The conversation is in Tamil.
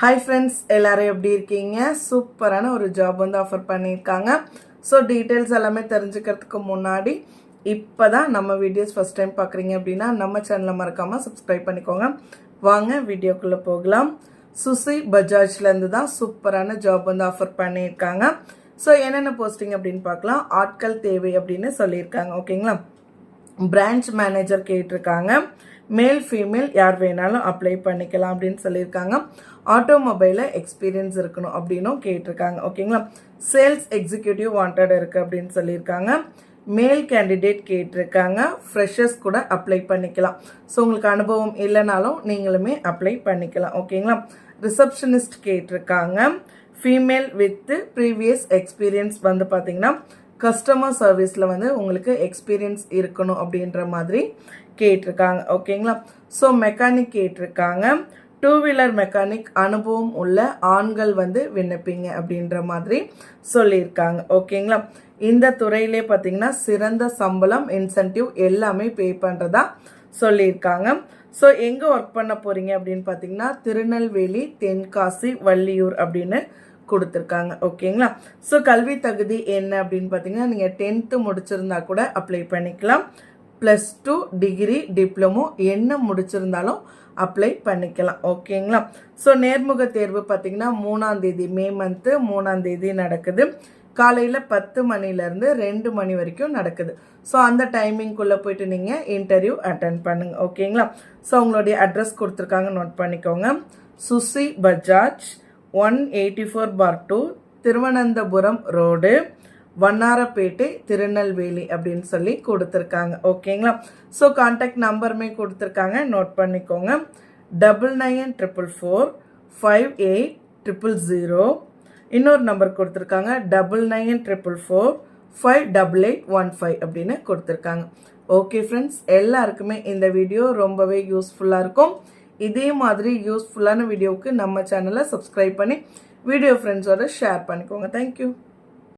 ஹாய் ஃப்ரெண்ட்ஸ் எல்லாரும் எப்படி இருக்கீங்க? சூப்பரான ஒரு ஜாப் வந்து ஆஃபர் பண்ணியிருக்காங்க. ஸோ டீட்டெயில்ஸ் எல்லாமே தெரிஞ்சுக்கிறதுக்கு முன்னாடி இப்போ தான் நம்ம வீடியோஸ் ஃபஸ்ட் டைம் பார்க்குறீங்க அப்படின்னா நம்ம சேனலை மறக்காமல் சப்ஸ்கிரைப் பண்ணிக்கோங்க. வாங்க வீடியோக்குள்ளே போகலாம். சுசி பஜாஜ்லேருந்து தான் சூப்பரான ஜாப் வந்து ஆஃபர் பண்ணியிருக்காங்க. ஸோ என்னென்ன போஸ்டிங் அப்படின்னு பார்க்கலாம். ஆட்கள் தேவை அப்படின்னு சொல்லியிருக்காங்க ஓகேங்களா பிரான்ச் மேனேஜர் கேட்டிருக்காங்க. மேல் ஃபீமேல் யார் வேணாலும் அப்ளை பண்ணிக்கலாம் அப்படின்னு சொல்லியிருக்காங்க. ஆட்டோமொபைலில் எக்ஸ்பீரியன்ஸ் இருக்கணும் அப்படின்னும் கேட்டிருக்காங்க. ஓகேங்களா சேல்ஸ் எக்ஸிக்யூட்டிவ் வாண்டட் இருக்குது அப்படின்னு சொல்லியிருக்காங்க. மேல் கேண்டிடேட் கேட்டிருக்காங்க. ஃப்ரெஷர்ஸ் கூட அப்ளை பண்ணிக்கலாம். ஸோ உங்களுக்கு அனுபவம் இல்லைனாலும் நீங்களுமே அப்ளை பண்ணிக்கலாம். ஓகேங்களா ரிசப்ஷனிஸ்ட் கேட்டிருக்காங்க. ஃபீமேல் வித் ப்ரீவியஸ் எக்ஸ்பீரியன்ஸ் வந்து பார்த்தீங்கன்னா கஸ்டமர் சர்வீஸில் வந்து உங்களுக்கு எக்ஸ்பீரியன்ஸ் இருக்கணும் அப்படின்ற மாதிரி கேட்டிருக்காங்க. ஓகேங்களா ஸோ மெக்கானிக் கேட்டிருக்காங்க. டூ வீலர் மெக்கானிக் அனுபவம் உள்ள ஆண்கள் வந்து விண்ணப்பிங்க அப்படின்ற மாதிரி சொல்லியிருக்காங்க. ஓகேங்களா இந்த துறையிலே பார்த்தீங்கன்னா சிறந்த சம்பளம் இன்சென்டிவ் எல்லாமே பே பண்ணுறதா சொல்லியிருக்காங்க. ஸோ எங்கே ஒர்க் பண்ண போகிறீங்க அப்படின்னு பார்த்தீங்கன்னா திருநெல்வேலி தென்காசி வள்ளியூர் அப்படின்னு கொடுத்துருக்காங்க. ஓகேங்களா? ஸோ கல்வி தகுதி என்ன அப்படின்னு பார்த்தீங்கன்னா நீங்கள் டென்த்து முடிச்சிருந்தா கூட அப்ளை பண்ணிக்கலாம். ப்ளஸ் டூ டிகிரி டிப்ளமோ என்ன முடிச்சிருந்தாலும் அப்ளை பண்ணிக்கலாம். ஓகேங்களா? ஸோ நேர்முக தேர்வு பார்த்தீங்கன்னா மூணாம் தேதி மே மந்த்து மூணாம் தேதி நடக்குது. காலையில் பத்து மணிலேருந்து ரெண்டு மணி வரைக்கும் நடக்குது. ஸோ அந்த டைமிங்குள்ளே போயிட்டு நீங்கள் இன்டர்வியூ அட்டன் பண்ணுங்கள் ஓகேங்களா? ஸோ உங்களுடைய அட்ரஸ் கொடுத்துருக்காங்க நோட் பண்ணிக்கோங்க. Suchi Bajaj one eighty four bar two Thiruvananthapuram road Vannarapettai Tirunelveli அப்படின்னு சொல்லி கொடுத்துருக்காங்க. ஓகேங்களா ஸோ கான்டாக்ட் நம்பருமே கொடுத்துருக்காங்க. நோட் பண்ணிக்கோங்க. Double nine triple four five eight triple zero இன்னொரு நம்பர் கொடுத்துருக்காங்க. Double nine triple four five double eight one five அப்படின்னு கொடுத்துருக்காங்க. ஓகே ஃப்ரெண்ட்ஸ் எல்லாருக்குமே இந்த வீடியோ ரொம்பவே யூஸ்ஃபுல்லாக இருக்கும். இதே மாதிரி யூஸ்ஃபுல்லான வீடியோவுக்கு நம்ம சேனலை சப்ஸ்கிரைப் பண்ணி வீடியோ ஃப்ரெண்ட்ஸோட ஷேர் பண்ணிக்கோங்க. தேங்க்யூ